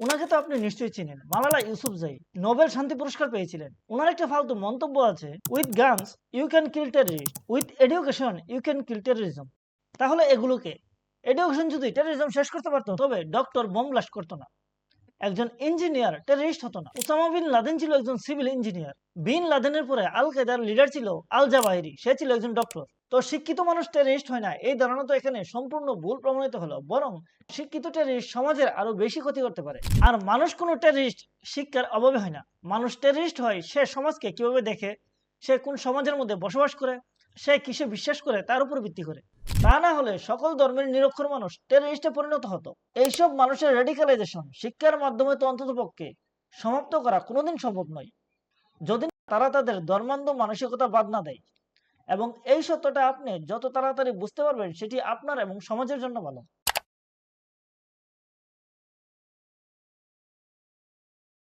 ওনাকে তো আপনি নিশ্চয়ই চিনেন। মালালা ইউসুফ জাই নোবেল শান্তি পুরস্কার পেয়েছিলেন। ওনার একটা ফালতু মন্তব্য আছে with guns you can kill terrorist with education you can kill terrorism তাহলে এগুলোকে? এডুকেশন যদি টেরিজম শেষ করতে পারতো, তবে ডক্টর বোম ব্লাস্ট করতো না। একজন ইঞ্জিনিয়ার টেররিস্ট হতো না। উসামা বিন লাদেন ছিল একজন সিভিল ইঞ্জিনিয়ার বিন লাদেনের পরে আল কায়দার লিডার ছিল আল জাবাহিরি সে ছিল একজন ডক্টর তো শিক্ষিত মানুষ টেররিস্ট হয় না, এই ধারণা তো এখানে সম্পূর্ণ ভুল প্রমাণিত হলো। বরং শিক্ষিত টেররিস্ট সমাজের আরও বেশি ক্ষতি করতে পারে। আর মানুষ কোনো টেররিস্ট শিক্ষার অভাবে হয় না। মানুষ টেররিস্ট হয়, সে সমাজকে কীভাবে দেখে? সে কোন সমাজের মধ্যে বসবাস করে? সে কিসে বিশ্বাস করে? তার উপর ভিত্তি করে। তা না হলে সকল ধর্মের নিরক্ষর মানুষ টেররিস্টে পরিণত হতো। এইসব মানুষের রেডিকালাইজেশন শিক্ষার মাধ্যমে তো অন্তত পক্ষে সমাপ্ত করা কোনোদিন সম্ভব নয়। যদি তারা তাদের ধর্মান্ধ মানসিকতা বাদ না দেয় এবং এই সত্যটা আপনি যত তাড়াতাড়ি বুঝতে পারবেন সেটি আপনার এবং সমাজের জন্য ভালো।